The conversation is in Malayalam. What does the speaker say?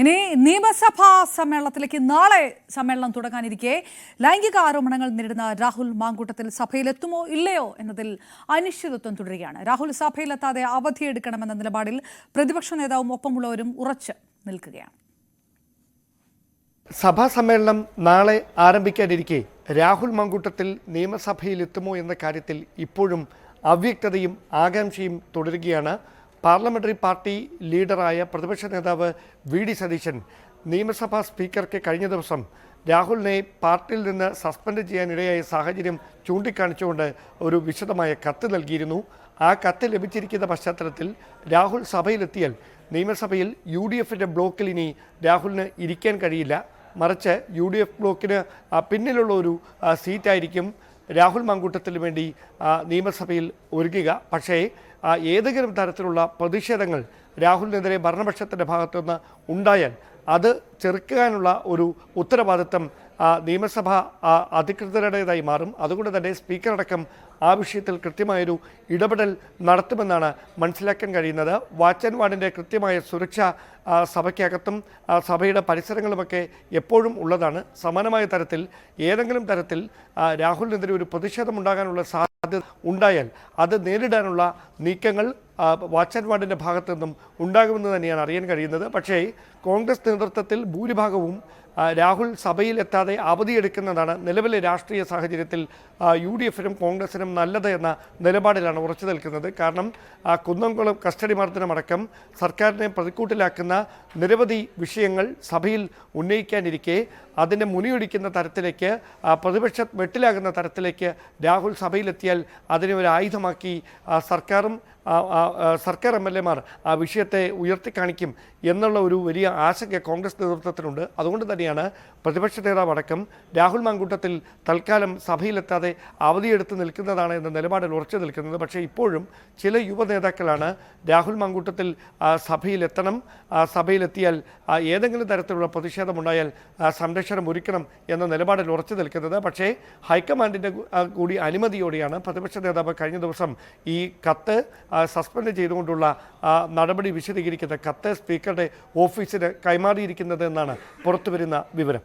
ഇനി നിയമസഭാ സമ്മേളനത്തിലേക്ക് നാളെ സമ്മേളനം തുടങ്ങാനിരിക്കെ. ലൈംഗിക ആരോപണങ്ങൾ നേരിടുന്ന രാഹുൽ മാങ്കൂട്ടത്തിൽ സഭയിലെത്തുമോ ഇല്ലയോ എന്നതിൽ അനിശ്ചിതത്വം തുടരുകയാണ്. രാഹുൽ സഭയിലെത്താതെ അവധിയെടുക്കണമെന്ന നിലപാടിൽ പ്രതിപക്ഷ നേതാവും ഒപ്പമുള്ളവരും ഉറച്ച് നിൽക്കുകയാണ്. സഭാ സമ്മേളനം നാളെ ആരംഭിക്കാനിരിക്കെ. രാഹുൽ മാങ്കൂട്ടത്തിൽ നിയമസഭയിൽ എത്തുമോ എന്ന കാര്യത്തിൽ ഇപ്പോഴും അവ്യക്തതയും ആകാംക്ഷയും തുടരുകയാണ്. പാർലമെന്ററി പാർട്ടി ലീഡറായ പ്രതിപക്ഷ നേതാവ് വി ഡി സതീശൻ നിയമസഭാ സ്പീക്കർക്ക് കഴിഞ്ഞ ദിവസം രാഹുലിനെ പാർട്ടിയിൽ നിന്ന് സസ്പെൻഡ് ചെയ്യാനിടയായ സാഹചര്യം ചൂണ്ടിക്കാണിച്ചുകൊണ്ട് ഒരു വിശദമായ കത്ത് നൽകിയിരുന്നു. ആ കത്ത് ലഭിച്ചിരിക്കുന്ന പശ്ചാത്തലത്തിൽ രാഹുൽ സഭയിലെത്തിയാൽ നിയമസഭയിൽ യു ഡി എഫിന്റെ ബ്ലോക്കിൽ ഇനി രാഹുലിന് ഇരിക്കാൻ കഴിയില്ല. മറിച്ച് യു ഡി എഫ് ബ്ലോക്കിന് പിന്നിലുള്ള ഒരു സീറ്റായിരിക്കും. രാഹുൽ മങ്കൂട്ടത്തിന് വേണ്ടി നിയമസഭയിൽ ഒരുക്കുക. പക്ഷേ ഏതെങ്കിലും തരത്തിലുള്ള പ്രതിഷേധങ്ങൾ രാഹുലിനെതിരെ ഭരണപക്ഷത്തിന്റെ ഭാഗത്തുനിന്ന് ഉണ്ടായാൽ അത് ചെറുക്കാനുള്ള ഒരു ഉത്തരവാദിത്തം നിയമസഭ അധികൃതരുടേതായി മാറും. അതുകൊണ്ട് തന്നെ സ്പീക്കറടക്കം ആ വിഷയത്തിൽ കൃത്യമായൊരു ഇടപെടൽ നടത്തുമെന്നാണ് മനസ്സിലാക്കാൻ കഴിയുന്നത്. വാച്ച് ആൻഡ് വാർഡിന്റെ കൃത്യമായ സുരക്ഷ സഭയ്ക്കകത്തും സഭയുടെ പരിസരങ്ങളുമൊക്കെ എപ്പോഴും ഉള്ളതാണ്. സമാനമായ തരത്തിൽ ഏതെങ്കിലും തരത്തിൽ രാഹുലിനെതിരെ ഒരു പ്രതിഷേധം ഉണ്ടാകാനുള്ള സാധ്യത ഉണ്ടായാൽ അത് നേരിടാനുള്ള നീക്കങ്ങൾ വാച്ച് ആൻഡ് വാർഡിന്റെ ഭാഗത്തു നിന്നും ഉണ്ടാകുമെന്ന് തന്നെയാണ് അറിയാൻ കഴിയുന്നത്. പക്ഷേ കോൺഗ്രസ് നേതൃത്വത്തിൽ ഭൂരിഭാഗവും രാഹുൽ സഭയിലെത്താതെ അവധിയെടുക്കുന്നതാണ് നിലവിലെ രാഷ്ട്രീയ സാഹചര്യത്തിൽ യു ഡി എഫിനും കോൺഗ്രസിനും നല്ലത് എന്ന നിലപാടിലാണ് ഉറച്ചു നിൽക്കുന്നത്. കാരണം കുന്നംകുളം കസ്റ്റഡി മർദ്ദനമടക്കം സർക്കാരിനെ പ്രതിക്കൂട്ടിലാക്കുന്ന നിരവധി വിഷയങ്ങൾ സഭയിൽ ഉന്നയിക്കാനിരിക്കെ അതിന്റെ മുനിയൊടിക്കുന്ന തരത്തിലേക്ക് പ്രതിപക്ഷം വെട്ടിലാകുന്ന തരത്തിലേക്ക് രാഹുൽ സഭയിലെത്തിയാൽ അതിനെ ഒരു ആയുധമാക്കി സർക്കാരും സർക്കാർ എം എൽ എമാർ ആ വിഷയത്തെ ഉയർത്തിക്കാണിക്കും എന്നുള്ള ഒരു വലിയ ആശങ്ക കോൺഗ്രസ് നേതൃത്വത്തിനുണ്ട്. അതുകൊണ്ട് തന്നെയാണ് പ്രതിപക്ഷ നേതാവ് അടക്കം രാഹുൽ മാങ്കൂട്ടത്തിൽ തൽക്കാലം സഭയിലെത്താതെ അവധിയെടുത്ത് നിൽക്കുന്നതാണ് എന്ന നിലപാടിൽ ഉറച്ചു നിൽക്കുന്നത്. പക്ഷേ ഇപ്പോഴും ചില യുവ നേതാക്കളാണ് രാഹുൽ മാങ്കൂട്ടത്തിൽ സഭയിലെത്തണം. സഭയിലെത്തിയാൽ ഏതെങ്കിലും തരത്തിലുള്ള പ്രതിഷേധമുണ്ടായാൽ സംരക്ഷണം ഒരുക്കണം എന്ന നിലപാടിൽ ഉറച്ചു നിൽക്കുന്നത്. പക്ഷേ ഹൈക്കമാൻഡിന്റെ കൂടി അനുമതിയോടെയാണ് പ്രതിപക്ഷ നേതാവ് കഴിഞ്ഞ ദിവസം ഈ കത്ത് സസ്പെൻഡ് ചെയ്തുകൊണ്ടുള്ള നടപടി വിശദീകരിക്കുന്ന കത്ത് സ്പീക്കറുടെ ഓഫീസിന് കൈമാറിയിരിക്കുന്നത് എന്നാണ് പുറത്തുവരുന്ന വിവരം.